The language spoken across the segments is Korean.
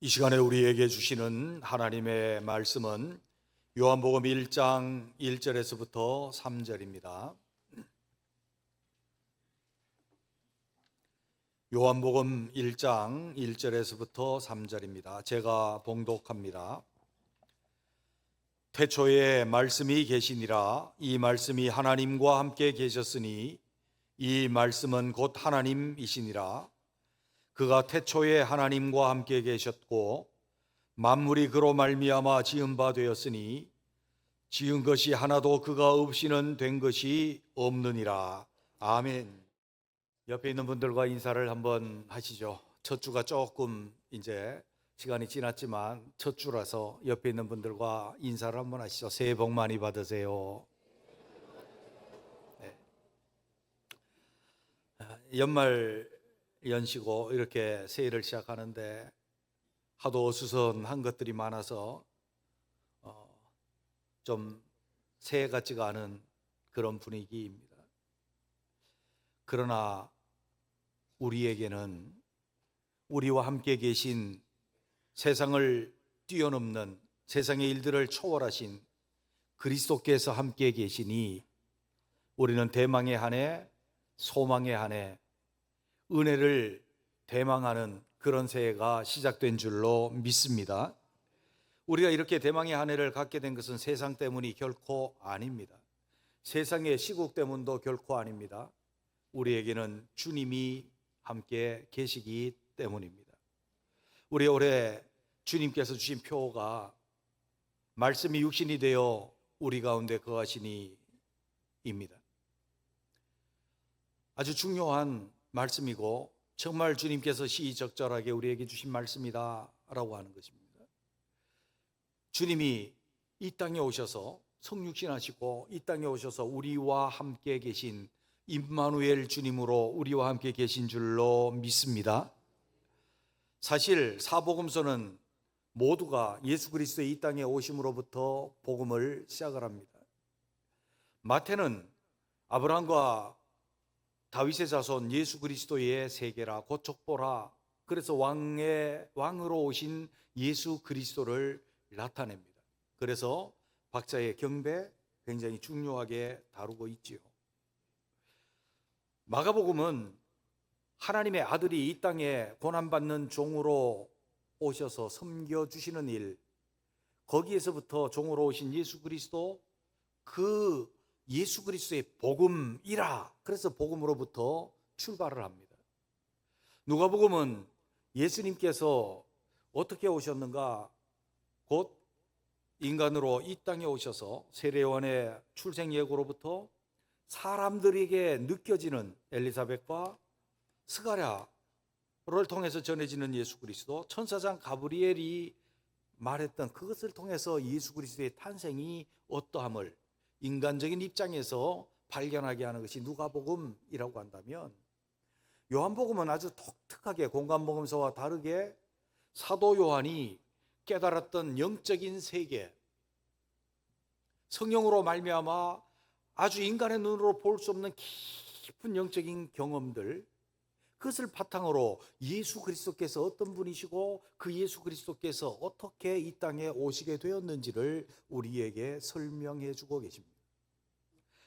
이 시간에 우리에게 주시는 하나님의 말씀은 요한복음 1장 1절에서부터 3절입니다. 요한복음 1장 1절에서부터 3절입니다. 제가 봉독합니다. 태초에 말씀이 계시니라 이 말씀이 하나님과 함께 계셨으니 이 말씀은 곧 하나님이시니라 그가 태초에 하나님과 함께 계셨고 만물이 그로 말미암아 지은 바 되었으니 지은 것이 하나도 그가 없이는 된 것이 없느니라 아멘. 옆에 있는 분들과 인사를 한번 하시죠. 첫 주가 조금 이제 시간이 지났지만 첫 주라서 옆에 있는 분들과 인사를 한번 하시죠. 새해 복 많이 받으세요. 네. 아, 연말 연시고 이렇게 새해를 시작하는데 하도 어수선한 것들이 많아서 어, 좀 새해 같지가 않은 그런 분위기입니다. 그러나 우리에게는 우리와 함께 계신 세상을 뛰어넘는 세상의 일들을 초월하신 그리스도께서 함께 계시니 우리는 대망의 한 해, 소망의 한 해, 은혜를 대망하는 그런 새해가 시작된 줄로 믿습니다. 우리가 이렇게 대망의 한 해를 갖게 된 것은 세상 때문이 결코 아닙니다. 세상의 시국 때문도 결코 아닙니다. 우리에게는 주님이 함께 계시기 때문입니다. 우리 올해 주님께서 주신 표가 말씀이 육신이 되어 우리 가운데 거하시니입니다. 아주 중요한 말씀이고 정말 주님께서 시적절하게 우리에게 주신 말씀이다라고 하는 것입니다. 주님이 이 땅에 오셔서 성육신하시고 이 땅에 오셔서 우리와 함께 계신 임마누엘 주님으로 우리와 함께 계신 줄로 믿습니다. 사실 사복음서는 모두가 예수 그리스도의 이 땅에 오심으로부터 복음을 시작을 합니다. 마태는 아브라함과 다윗의 자손 예수 그리스도의 세계라 곧 족보라 그래서 왕의 왕으로 오신 예수 그리스도를 나타냅니다. 그래서 박자의 경배 굉장히 중요하게 다루고 있지요. 마가복음은 하나님의 아들이 이 땅에 고난받는 종으로 오셔서 섬겨 주시는 일 거기에서부터 종으로 오신 예수 그리스도 그 예수 그리스도의 복음이라 그래서 복음으로부터 출발을 합니다. 누가복음은 예수님께서 어떻게 오셨는가 곧 인간으로 이 땅에 오셔서 세례요한의 출생 예고로부터 사람들에게 느껴지는 엘리사벳과 스가랴를 통해서 전해지는 예수 그리스도 천사장 가브리엘이 말했던 그것을 통해서 예수 그리스도의 탄생이 어떠함을 인간적인 입장에서 발견하게 하는 것이 누가복음이라고 한다면 요한복음은 아주 독특하게 공간복음서와 다르게 사도 요한이 깨달았던 영적인 세계 성령으로 말미암아 아주 인간의 눈으로 볼 수 없는 깊은 영적인 경험들 그것을 바탕으로 예수 그리스도께서 어떤 분이시고 그 예수 그리스도께서 어떻게 이 땅에 오시게 되었는지를 우리에게 설명해 주고 계십니다.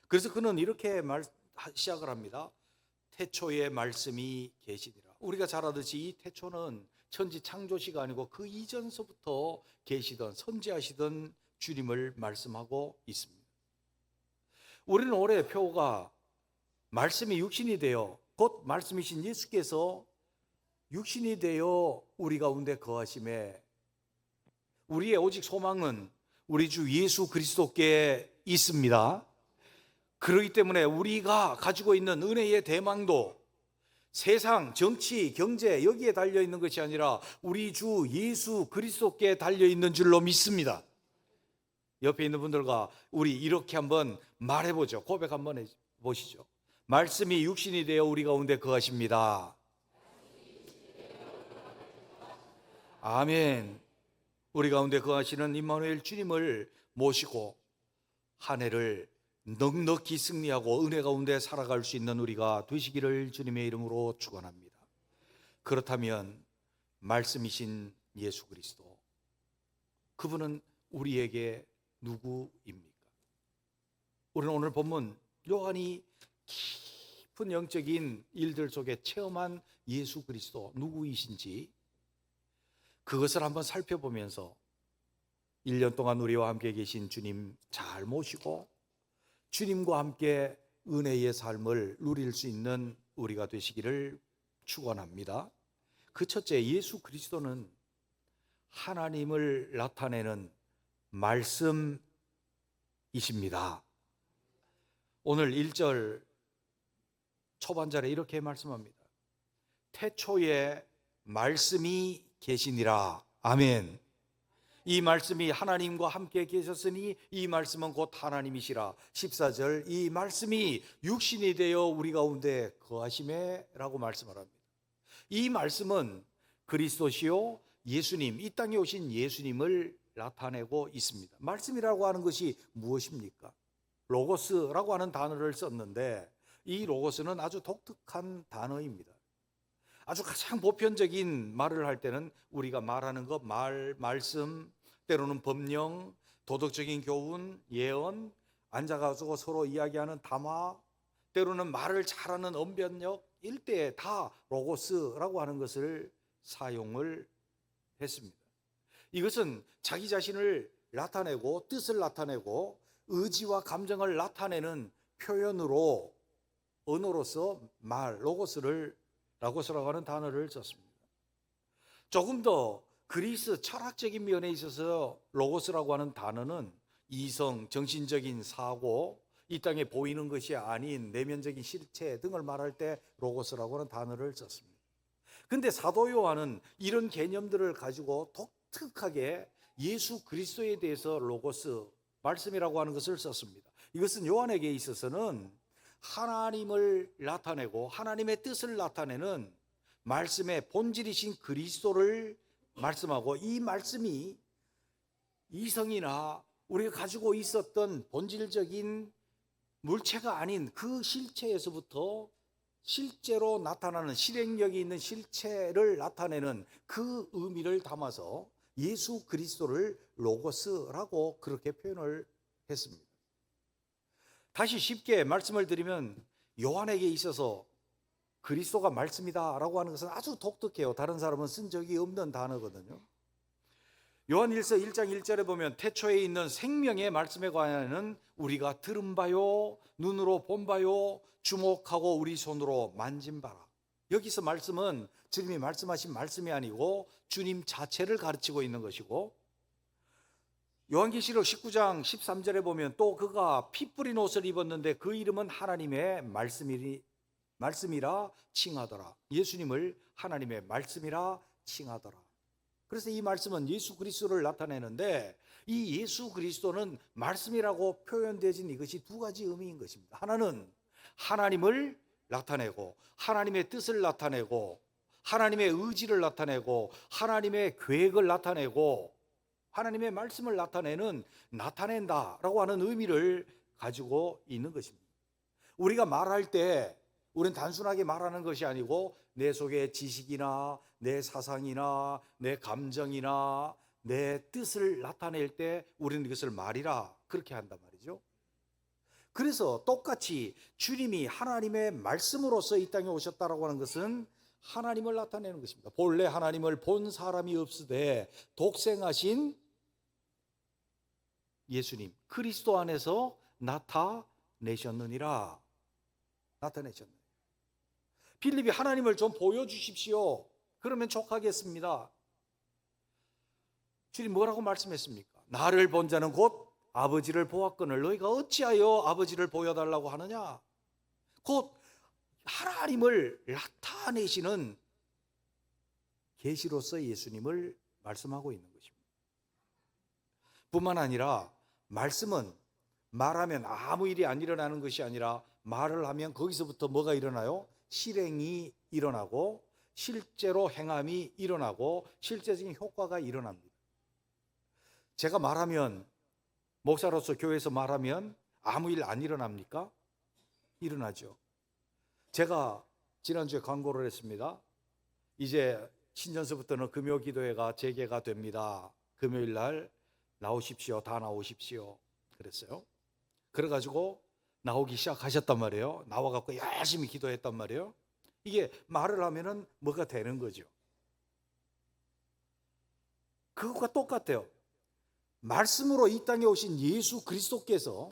그래서 그는 이렇게 말, 시작을 합니다. 태초에 말씀이 계시니라. 우리가 잘 알듯이 이 태초는 천지 창조시가 아니고 그 이전서부터 계시던 선지하시던 주님을 말씀하고 있습니다. 우리는 올해 표가 말씀이 육신이 되어 곧 말씀이신 예수께서 육신이 되어 우리 가운데 거하심에 우리의 오직 소망은 우리 주 예수 그리스도께 있습니다. 그렇기 때문에 우리가 가지고 있는 은혜의 대망도 세상, 정치, 경제 여기에 달려 있는 것이 아니라 우리 주 예수 그리스도께 달려 있는 줄로 믿습니다. 옆에 있는 분들과 우리 이렇게 한번 말해 보죠. 고백 한번 해 보시죠. 말씀이 육신이 되어 우리 가운데 거하십니다. 아멘. 우리 가운데 거하시는 임마누엘 주님을 모시고 한 해를 넉넉히 승리하고 은혜 가운데 살아갈 수 있는 우리가 되시기를 주님의 이름으로 축원합니다. 그렇다면 말씀이신 예수 그리스도. 그분은 우리에게 누구입니까? 우리는 오늘 본문 요한이 깊은 영적인 일들 속에 체험한 예수 그리스도 누구이신지 그것을 한번 살펴보면서 1년 동안 우리와 함께 계신 주님 잘 모시고 주님과 함께 은혜의 삶을 누릴 수 있는 우리가 되시기를 축원합니다. 그 첫째 예수 그리스도는 하나님을 나타내는 말씀이십니다. 오늘 1절 초반절에 이렇게 말씀합니다. 태초에 말씀이 계시니라. 아멘. 이 말씀이 하나님과 함께 계셨으니 이 말씀은 곧 하나님이시라. 14절 이 말씀이 육신이 되어 우리 가운데 거하심에라고 말씀을 합니다. 이 말씀은 그리스도시요 예수님 이 땅에 오신 예수님을 나타내고 있습니다. 말씀이라고 하는 것이 무엇입니까? 로고스라고 하는 단어를 썼는데 이 로고스는 아주 독특한 단어입니다. 아주 가장 보편적인 말을 할 때는 우리가 말하는 것, 말, 말씀, 때로는 법령, 도덕적인 교훈, 예언, 앉아가지고 서로 이야기하는 담화, 때로는 말을 잘하는 언변력, 일대에 다 로고스라고 하는 것을 사용을 했습니다. 이것은 자기 자신을 나타내고 뜻을 나타내고 의지와 감정을 나타내는 표현으로 언어로서 말, 로고스를 라고스라고 하는 단어를 썼습니다. 조금 더 그리스 철학적인 면에 있어서 로고스라고 하는 단어는 이성, 정신적인 사고, 이 땅에 보이는 것이 아닌 내면적인 실체 등을 말할 때 로고스라고 하는 단어를 썼습니다. 근데 사도 요한은 이런 개념들을 가지고 독특하게 예수 그리스도에 대해서 로고스 말씀이라고 하는 것을 썼습니다. 이것은 요한에게 있어서는 하나님을 나타내고 하나님의 뜻을 나타내는 말씀의 본질이신 그리스도를 말씀하고 이 말씀이 이성이나 우리가 가지고 있었던 본질적인 물체가 아닌 그 실체에서부터 실제로 나타나는 실행력이 있는 실체를 나타내는 그 의미를 담아서 예수 그리스도를 로고스라고 그렇게 표현을 했습니다. 다시 쉽게 말씀을 드리면 요한에게 있어서 그리스도가 말씀이다라고 하는 것은 아주 독특해요. 다른 사람은 쓴 적이 없는 단어거든요. 요한 1서 1장 1절에 보면 태초에 있는 생명의 말씀에 관하여는 우리가 들은 바요 눈으로 본 바요 주목하고 우리 손으로 만진 바라. 여기서 말씀은 주님이 말씀하신 말씀이 아니고 주님 자체를 가르치고 있는 것이고 요한계시록 19장 13절에 보면 또 그가 피 뿌린 옷을 입었는데 그 이름은 하나님의 말씀이리 말씀이라 칭하더라. 예수님을 하나님의 말씀이라 칭하더라. 그래서 이 말씀은 예수 그리스도를 나타내는데 이 예수 그리스도는 말씀이라고 표현되진 이것이 두 가지 의미인 것입니다. 하나는 하나님을 나타내고 하나님의 뜻을 나타내고 하나님의 의지를 나타내고 하나님의 계획을 나타내고 하나님의 말씀을 나타내는 나타낸다라고 하는 의미를 가지고 있는 것입니다. 우리가 말할 때 우리는 단순하게 말하는 것이 아니고 내 속의 지식이나 내 사상이나 내 감정이나 내 뜻을 나타낼 때 우리는 이것을 말이라 그렇게 한단 말이죠. 그래서 똑같이 주님이 하나님의 말씀으로서 이 땅에 오셨다라고 하는 것은 하나님을 나타내는 것입니다. 본래 하나님을 본 사람이 없으되 독생하신 예수님 그리스도 안에서 나타내셨느니라. 나타내셨느니라 빌립이 하나님을 좀 보여주십시오. 그러면 족하겠습니다. 주님 뭐라고 말씀했습니까? 나를 본 자는 곧 아버지를 보았거늘 너희가 어찌하여 아버지를 보여달라고 하느냐? 곧 하나님을 나타내시는 계시로서 예수님을 말씀하고 있는 것입니다. 뿐만 아니라 말씀은 말하면 아무 일이 안 일어나는 것이 아니라 말을 하면 거기서부터 뭐가 일어나요? 실행이 일어나고 실제로 행함이 일어나고 실제적인 효과가 일어납니다. 제가 말하면 목사로서 교회에서 말하면 아무 일 안 일어납니까? 일어나죠. 제가 지난주에 광고를 했습니다. 이제 신년서부터는 금요 기도회가 재개가 됩니다. 금요일 날 나오십시오. 다 나오십시오. 그랬어요. 그래가지고 나오기 시작하셨단 말이에요. 나와갖고 열심히 기도했단 말이에요. 이게 말을 하면은 뭐가 되는 거죠. 그것과 똑같아요. 말씀으로 이 땅에 오신 예수 그리스도께서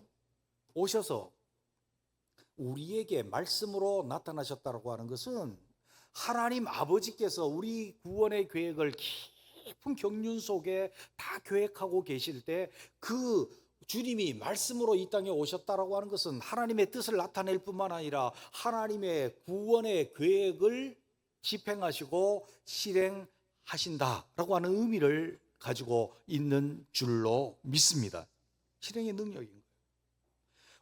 오셔서 우리에게 말씀으로 나타나셨다고 하는 것은 하나님 아버지께서 우리 구원의 계획을 깊은 경륜 속에 다 계획하고 계실 때 그 주님이 말씀으로 이 땅에 오셨다라고 하는 것은 하나님의 뜻을 나타낼 뿐만 아니라 하나님의 구원의 계획을 집행하시고 실행하신다라고 하는 의미를 가지고 있는 줄로 믿습니다. 실행의 능력인.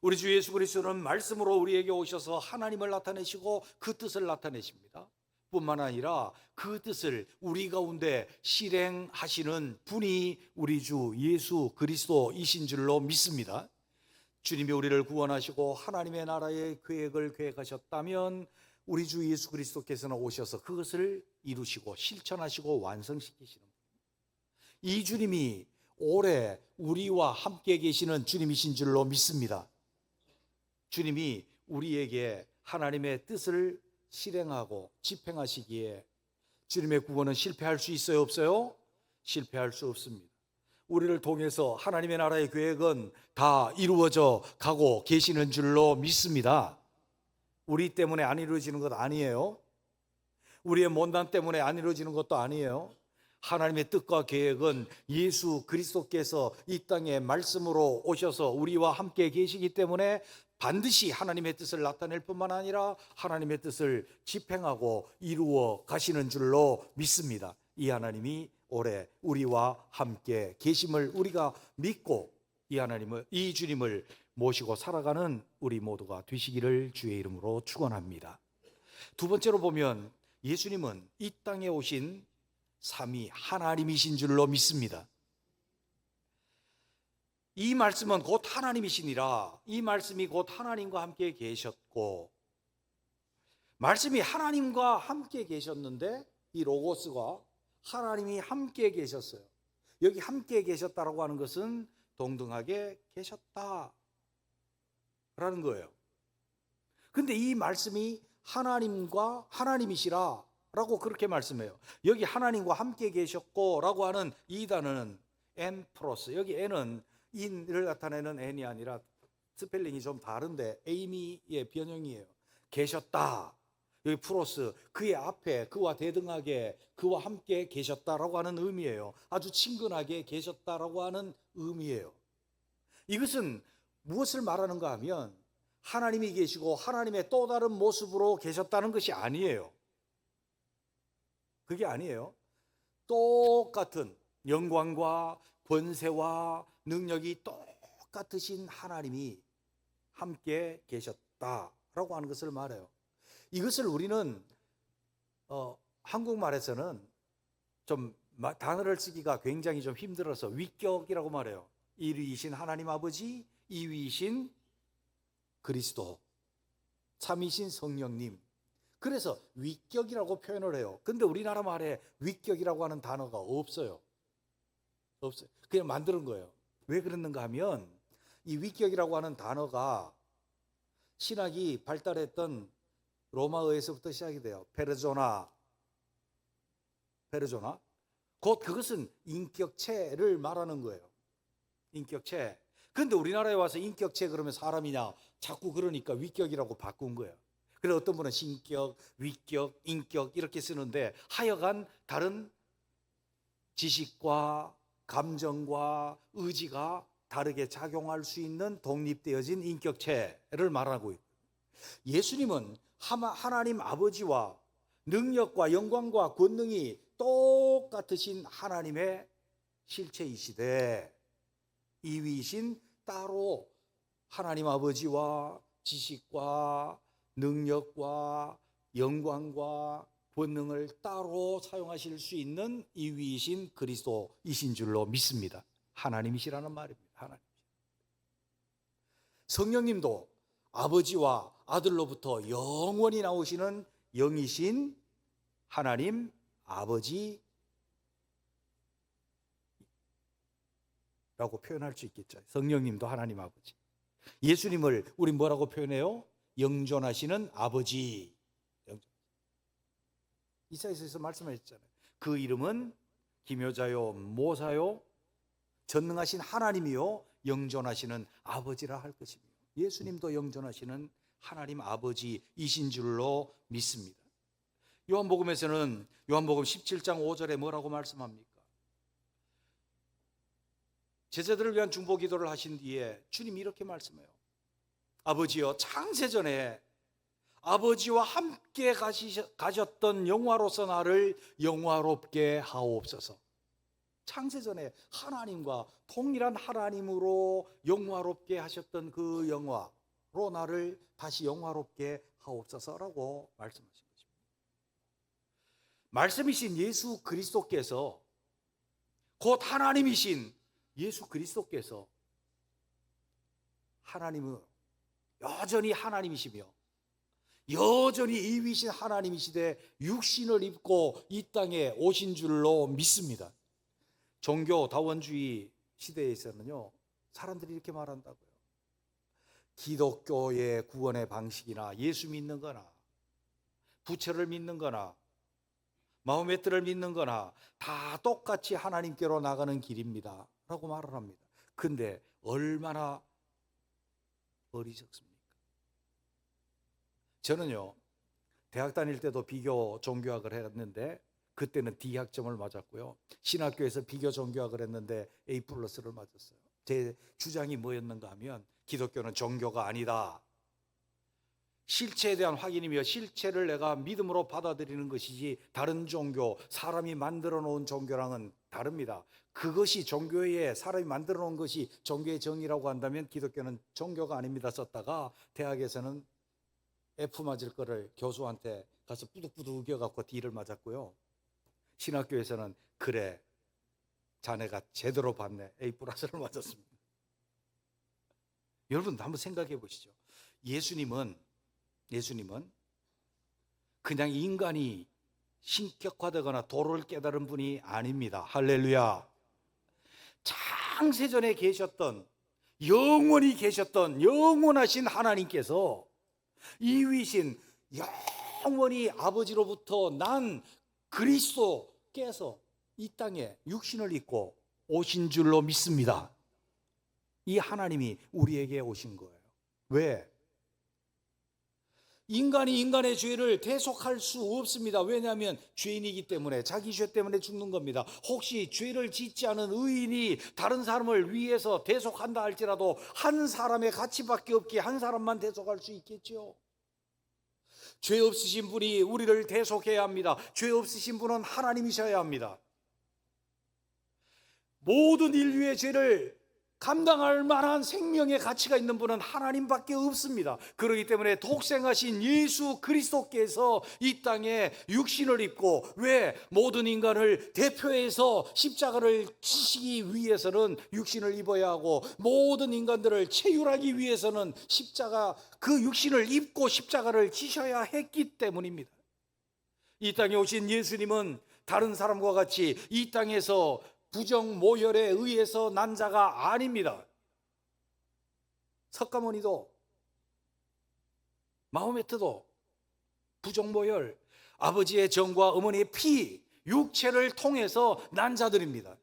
우리 주 예수 그리스도는 말씀으로 우리에게 오셔서 하나님을 나타내시고 그 뜻을 나타내십니다. 뿐만 아니라 그 뜻을 우리 가운데 실행하시는 분이 우리 주 예수 그리스도이신 줄로 믿습니다. 주님이 우리를 구원하시고 하나님의 나라의 계획을 계획하셨다면 우리 주 예수 그리스도께서는 오셔서 그것을 이루시고 실천하시고 완성시키시는 분. 이 주님이 오래 우리와 함께 계시는 주님이신 줄로 믿습니다. 주님이 우리에게 하나님의 뜻을 실행하고 집행하시기에 주님의 구원은 실패할 수 있어요, 없어요? 실패할 수 없습니다. 우리를 통해서 하나님의 나라의 계획은 다 이루어져 가고 계시는 줄로 믿습니다. 우리 때문에 안 이루어지는 것 아니에요. 우리의 못난 때문에 안 이루어지는 것도 아니에요. 하나님의 뜻과 계획은 예수 그리스도께서 이 땅에 말씀으로 오셔서 우리와 함께 계시기 때문에 반드시 하나님의 뜻을 나타낼 뿐만 아니라 하나님의 뜻을 집행하고 이루어 가시는 줄로 믿습니다. 이 하나님이 올해 우리와 함께 계심을 우리가 믿고 이 하나님을 이 주님을 모시고 살아가는 우리 모두가 되시기를 주의 이름으로 축원합니다. 두 번째로 보면 예수님은 이 땅에 오신 삼위 하나님이신 줄로 믿습니다. 이 말씀은 곧 하나님이시니라. 이 말씀이 곧 하나님과 함께 계셨고 말씀이 하나님과 함께 계셨는데 이 로고스가 하나님이 함께 계셨어요. 여기 함께 계셨다라고 하는 것은 동등하게 계셨다. 라는 거예요. 근데 이 말씀이 하나님과 하나님이시라 라고 그렇게 말씀해요. 여기 하나님과 함께 계셨고 라고 하는 이 단어는 n 플러스 여기 n은 인을 나타내는 n이 아니라 스펠링이 좀 다른데 에이미의 변형이에요. 계셨다. 여기 플러스 그의 앞에 그와 대등하게 그와 함께 계셨다라고 하는 의미예요. 아주 친근하게 계셨다라고 하는 의미예요. 이것은 무엇을 말하는가 하면 하나님이 계시고 하나님의 또 다른 모습으로 계셨다는 것이 아니에요. 그게 아니에요. 똑같은 영광과 권세와 능력이 똑같으신 하나님이 함께 계셨다라고 하는 것을 말해요. 이것을 우리는 어, 한국말에서는 좀 단어를 쓰기가 굉장히 좀 힘들어서 위격이라고 말해요. 1위이신 하나님 아버지, 2위이신 그리스도, 3위신 성령님. 그래서 위격이라고 표현을 해요. 근데 우리나라 말에 위격이라고 하는 단어가 없어요. 없어요. 그냥 만드는 거예요. 왜 그랬는가 하면 이 위격이라고 하는 단어가 신학이 발달했던 로마어에서부터 시작이 돼요. 페르조나, 페르조나. 곧 그것은 인격체를 말하는 거예요. 인격체. 근데 우리나라에 와서 인격체 그러면 사람이냐 자꾸 그러니까 위격이라고 바꾼 거예요. 그래 어떤 분은 신격, 위격, 인격 이렇게 쓰는데 하여간 다른 지식과 감정과 의지가 다르게 작용할 수 있는 독립되어진 인격체를 말하고 있고 예수님은 하나님 아버지와 능력과 영광과 권능이 똑같으신 하나님의 실체이시되 이위이신 따로 하나님 아버지와 지식과 능력과 영광과 본능을 따로 사용하실 수 있는 이 위이신 그리스도이신 줄로 믿습니다. 하나님이시라는 말입니다. 하나님. 성령님도 아버지와 아들로부터 영원히 나오시는 영이신 하나님 아버지 라고 표현할 수 있겠죠. 성령님도 하나님 아버지. 예수님을 우리 뭐라고 표현해요? 영존하시는 아버지. 영존. 이사야서에서 말씀하셨잖아요. 그 이름은 기묘자요, 모사요, 전능하신 하나님이요, 영존하시는 아버지라 할 것입니다. 예수님도 영존하시는 하나님 아버지이신 줄로 믿습니다. 요한복음에서는 요한복음 17장 5절에 뭐라고 말씀합니까? 제자들을 위한 중보 기도를 하신 뒤에 주님이 이렇게 말씀해요. 아버지여 창세전에 아버지와 함께 가셨던 영화로서 나를 영화롭게 하옵소서. 창세전에 하나님과 동일한 하나님으로 영화롭게 하셨던 그 영화로 나를 다시 영화롭게 하옵소서라고 말씀하신 것입니다. 말씀이신 예수 그리스도께서 곧 하나님이신 예수 그리스도께서 하나님은 여전히 하나님이시며 여전히 이 위신 하나님이시되 육신을 입고 이 땅에 오신 줄로 믿습니다. 종교 다원주의 시대에서는요 사람들이 이렇게 말한다고요. 기독교의 구원의 방식이나 예수 믿는 거나 부처를 믿는 거나 뜻을 믿는 거나 다 똑같이 하나님께로 나가는 길입니다. 라고 말을 합니다. 근데 얼마나 어리석습니까? 저는요, 대학 다닐 때도 비교 종교학을 했는데, 그때는 D 학점을 맞았고요. 신학교에서 비교 종교학을 했는데 A 플러스를 맞았어요. 제 주장이 뭐였는가 하면 기독교는 종교가 아니다. 실체에 대한 확인이며 실체를 내가 믿음으로 받아들이는 것이지 다른 종교, 사람이 만들어 놓은 종교랑은 다릅니다. 그것이 종교의 사람이 만들어 놓은 것이 종교의 정의라고 한다면 기독교는 종교가 아닙니다 썼다가 대학에서는 F 맞을 거를 교수한테 가서 뿌득뿌득 우겨갖고 D를 맞았고요. 신학교에서는 그래 자네가 제대로 봤네 A 플러스를 맞았습니다. 여러분 한번 생각해 보시죠. 예수님은 예수님은 그냥 인간이 신격화되거나 도를 깨달은 분이 아닙니다. 할렐루야. 창세전에 계셨던 영원히 계셨던 영원하신 하나님께서 이 위신 영원히 아버지로부터 난 그리스도께서 이 땅에 육신을 입고 오신 줄로 믿습니다. 이 하나님이 우리에게 오신 거예요. 왜? 인간이 인간의 죄를 대속할 수 없습니다. 왜냐하면 죄인이기 때문에 자기 죄 때문에 죽는 겁니다. 혹시 죄를 짓지 않은 의인이 다른 사람을 위해서 대속한다 할지라도 한 사람의 가치밖에 없기에 한 사람만 대속할 수 있겠죠. 죄 없으신 분이 우리를 대속해야 합니다. 죄 없으신 분은 하나님이셔야 합니다. 모든 인류의 죄를 감당할 만한 생명의 가치가 있는 분은 하나님밖에 없습니다. 그렇기 때문에 독생하신 예수 그리스도께서 이 땅에 육신을 입고 왜 모든 인간을 대표해서 십자가를 치시기 위해서는 육신을 입어야 하고 모든 인간들을 체휼하기 위해서는 십자가 그 육신을 입고 십자가를 지셔야 했기 때문입니다. 이 땅에 오신 예수님은 다른 사람과 같이 이 땅에서 부정 모혈에 의해서 난 자가 아닙니다. 석가모니도 마호메트도 부정 모혈 아버지의 정과 어머니의 피 육체를 통해서 난 자들입니다.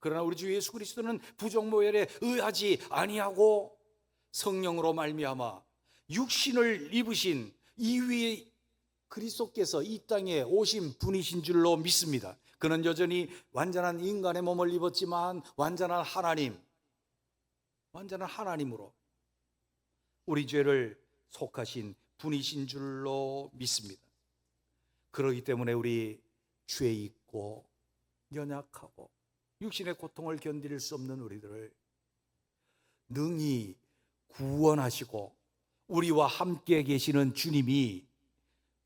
그러나 우리 주 예수 그리스도는 부정 모혈에 의하지 아니하고 성령으로 말미암아 육신을 입으신 이위 그리스도께서 이 땅에 오신 분이신 줄로 믿습니다. 그는 여전히 완전한 인간의 몸을 입었지만 완전한 하나님, 완전한 하나님으로 우리 죄를 속하신 분이신 줄로 믿습니다. 그러기 때문에 우리 죄 있고 연약하고 육신의 고통을 견딜 수 없는 우리들을 능히 구원하시고 우리와 함께 계시는 주님이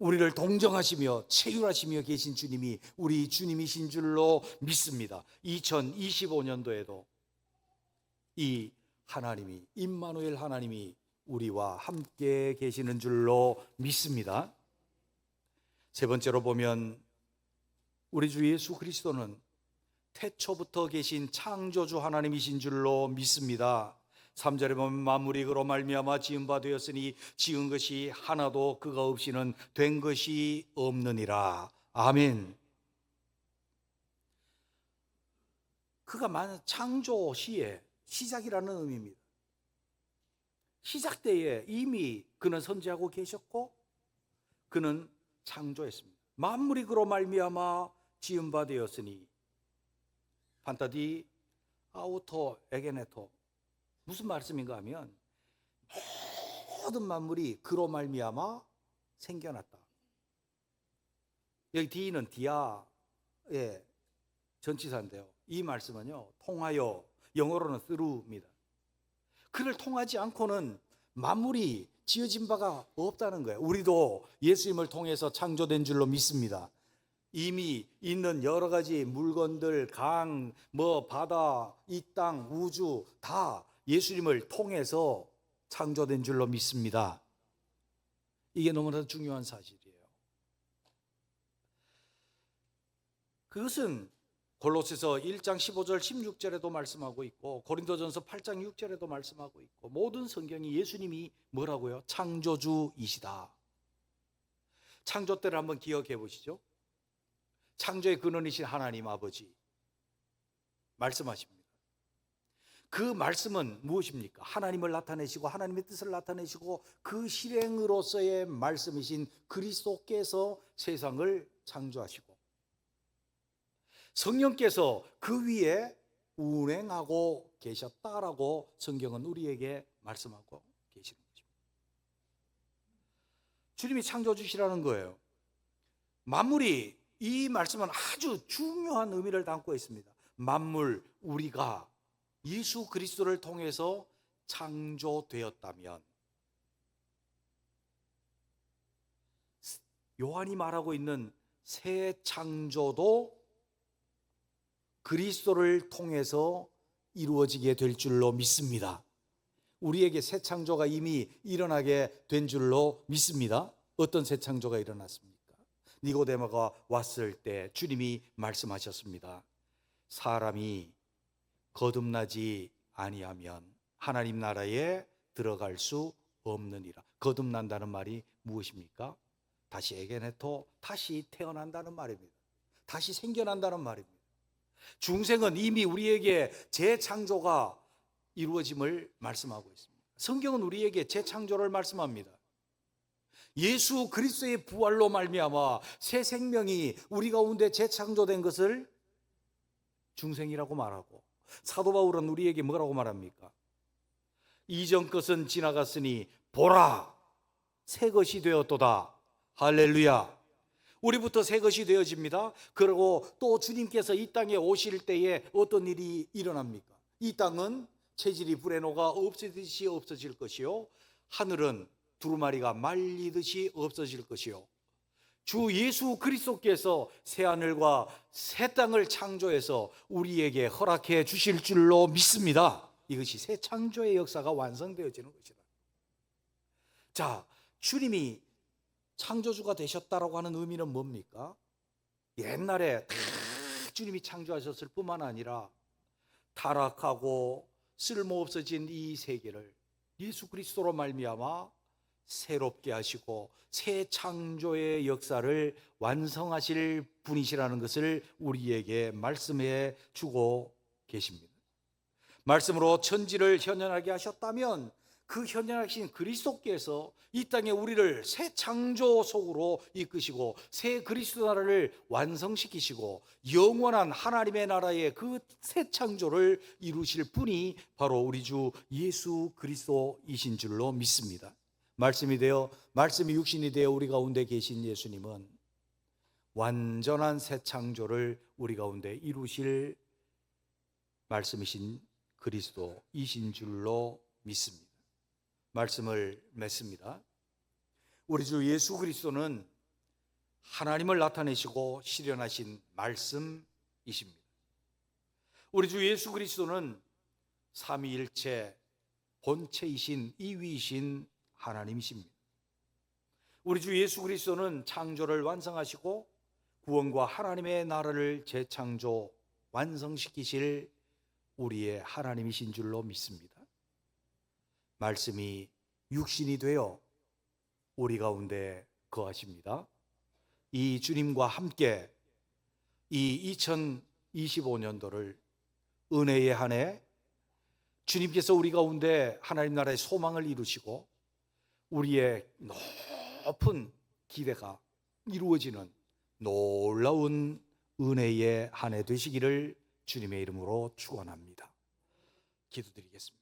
우리를 동정하시며 체휼하시며 계신 주님이 우리 주님이신 줄로 믿습니다. 2025년도에도 이 하나님이 임마누엘 하나님이 우리와 함께 계시는 줄로 믿습니다. 세 번째로 보면 우리 주 예수 그리스도는 태초부터 계신 창조주 하나님이신 줄로 믿습니다. 3절에 보면 만물이 그로 말미암아 지은 바 되었으니 지은 것이 하나도 그가 없이는 된 것이 없느니라. 아멘. 그가 만 창조 시의 시작이라는 의미입니다. 시작 때에 이미 그는 선지하고 계셨고 그는 창조했습니다. 만물이 그로 말미암아 지은 바 되었으니 판타디 아우토 에게네토 무슨 말씀인가 하면 모든 만물이 그로 말미암아 생겨났다. 여기 D는 디아의 전치사인데요. 이 말씀은요 통하여 영어로는 through입니다. 그를 통하지 않고는 만물이 지어진 바가 없다는 거예요. 우리도 예수님을 통해서 창조된 줄로 믿습니다. 이미 있는 여러 가지 물건들, 강, 뭐 바다, 이 땅, 우주 다 예수님을 통해서 창조된 줄로 믿습니다. 이게 너무나 중요한 사실이에요. 그것은 골로새서 1장 15절 16절에도 말씀하고 있고 고린도전서 8장 6절에도 말씀하고 있고 모든 성경이 예수님이 뭐라고요? 창조주이시다. 창조 때를 한번 기억해 보시죠. 창조의 근원이신 하나님 아버지 말씀하십니다. 그 말씀은 무엇입니까? 하나님을 나타내시고 하나님의 뜻을 나타내시고 그 실행으로서의 말씀이신 그리스도께서 세상을 창조하시고 성령께서 그 위에 운행하고 계셨다라고 성경은 우리에게 말씀하고 계시는 거죠. 주님이 창조 주시라는 거예요. 만물이 이 말씀은 아주 중요한 의미를 담고 있습니다. 만물 우리가 예수 그리스도를 통해서 창조되었다면 요한이 말하고 있는 새 창조도 그리스도를 통해서 이루어지게 될 줄로 믿습니다. 우리에게 새 창조가 이미 일어나게 된 줄로 믿습니다. 어떤 새 창조가 일어났습니까? 니고데모가 왔을 때 주님이 말씀하셨습니다. 사람이 거듭나지 아니하면 하나님 나라에 들어갈 수 없느니라. 거듭난다는 말이 무엇입니까? 다시 에게네토 다시 태어난다는 말입니다. 다시 생겨난다는 말입니다. 중생은 이미 우리에게 재창조가 이루어짐을 말씀하고 있습니다. 성경은 우리에게 재창조를 말씀합니다. 예수 그리스도의 부활로 말미암아 새 생명이 우리 가운데 재창조된 것을 중생이라고 말하고 사도 바울은 우리에게 뭐라고 말합니까? 이전 것은 지나갔으니 보라 새 것이 되었도다. 할렐루야. 우리부터 새 것이 되어집니다. 그리고 또 주님께서 이 땅에 오실 때에 어떤 일이 일어납니까? 이 땅은 체질이 불에 녹아 없어지듯이 없어질 것이요. 하늘은 두루마리가 말리듯이 없어질 것이요. 주 예수 그리스도께서 새 하늘과 새 땅을 창조해서 우리에게 허락해 주실 줄로 믿습니다. 이것이 새 창조의 역사가 완성되어지는 것이다. 자, 주님이 창조주가 되셨다라고 하는 의미는 뭡니까? 옛날에 다 주님이 창조하셨을 뿐만 아니라 타락하고 쓸모 없어진 이 세계를 예수 그리스도로 말미암아 새롭게 하시고 새 창조의 역사를 완성하실 분이시라는 것을 우리에게 말씀해 주고 계십니다. 말씀으로 천지를 현현하게 하셨다면 그 현현하신 그리스도께서 이 땅에 우리를 새 창조 속으로 이끄시고 새 그리스도 나라를 완성시키시고 영원한 하나님의 나라의 그 새 창조를 이루실 분이 바로 우리 주 예수 그리스도이신 줄로 믿습니다. 말씀이 되어 말씀이 육신이 되어 우리 가운데 계신 예수님은 완전한 새 창조를 우리 가운데 이루실 말씀이신 그리스도이신 줄로 믿습니다. 말씀을 맺습니다. 우리 주 예수 그리스도는 하나님을 나타내시고 실현하신 말씀이십니다. 우리 주 예수 그리스도는 삼위일체 본체이신 이위이신 하나님이십니다. 우리 주 예수 그리스도는 창조를 완성하시고 구원과 하나님의 나라를 재창조 완성시키실 우리의 하나님이신 줄로 믿습니다. 말씀이 육신이 되어 우리 가운데 거하십니다. 이 주님과 함께 이 2025년도를 은혜의 한 해 주님께서 우리 가운데 하나님 나라의 소망을 이루시고 우리의 높은 기대가 이루어지는 놀라운 은혜의 한 해 되시기를 주님의 이름으로 축원합니다. 기도드리겠습니다.